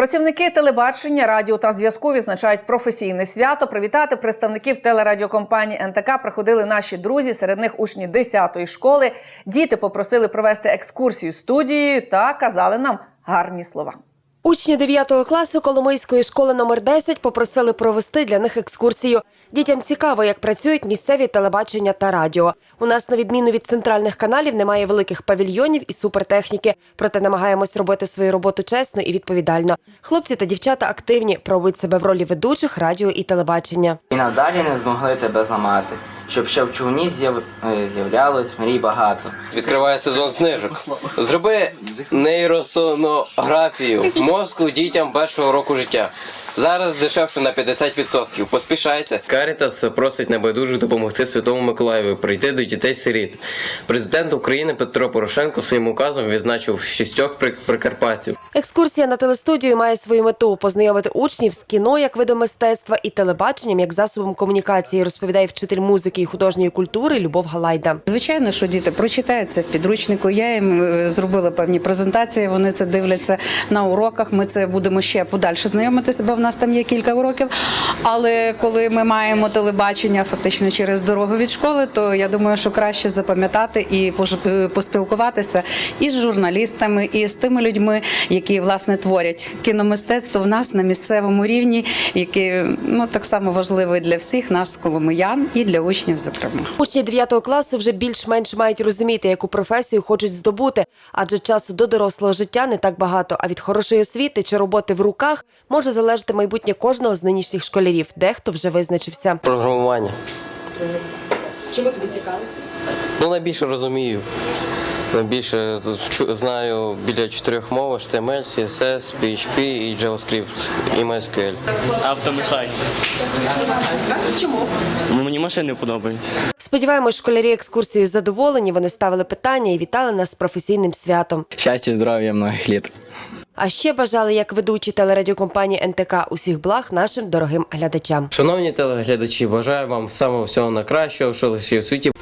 Працівники телебачення, радіо та зв'язку відзначають професійне свято. Привітати представників телерадіокомпанії НТК приходили наші друзі. Серед них учні 10-ї школи. Діти попросили провести екскурсію студією та казали нам гарні слова. Учні 9 класу Коломийської школи номер 10 попросили провести для них екскурсію. Дітям цікаво, як працюють місцеві телебачення та радіо. У нас, на відміну від центральних каналів, немає великих павільйонів і супертехніки. Проте намагаємось робити свою роботу чесно і відповідально. Хлопці та дівчата активні, пробують себе в ролі ведучих радіо і телебачення. І надалі не змогли тебе зламати, щоб ще в човні е, з'являлось мрій багато. Відкриває сезон знижок. Зроби нейросонографію мозку дітям першого року життя. Зараз дешевше на 50%. Поспішайте. Карітас просить небайдужих допомогти Святому Миколаєві прийти до дітей-сиріт. Президент України Петро Порошенко своїм указом відзначив шістьох при- прикарпатців. Екскурсія на телестудію має свою мету познайомити учнів з кіно як видом мистецтва і телебаченням як засобом комунікації, розповідає вчитель музики і художньої культури Любов Галайда. Звичайно, що діти прочитають це в підручнику. Я їм е, зробила певні презентації. Вони це дивляться на уроках. Ми це будемо ще подальше знайомитися, бо нас там є кілька уроків. Але коли ми маємо телебачення фактично через дорогу від школи, то я думаю, що краще запам'ятати і е, поспілкуватися і з журналістами, і з тими людьми, які власне творять кіномистецтво в нас на місцевому рівні, яке ну так само важливе для всіх нас, коломиян, і для учнів, зокрема. Учні 9 класу вже більш-менш мають розуміти, яку професію хочуть здобути, адже часу до дорослого життя не так багато. А від хорошої освіти чи роботи в руках може залежати майбутнє кожного з нинішніх школярів. Дехто вже визначився. Програмування. Чому тобі цікавиться? Ну, найбільше розумію. Найбільше знаю біля чотирьох мов HTML, CSS, PHP і JavaScript і MySQL. Автомеханіка. Чому? Мені машини подобаються. Сподіваємось, школярі екскурсією задоволені. Вони ставили питання і вітали нас з професійним святом. Счастья, здоровья, многих лет. А ще бажали, як ведучі телерадіокомпанії НТК, усіх благ нашим дорогим глядачам. Шановні телеглядачі, бажаю вам самого всього найкращого, що лише у світі.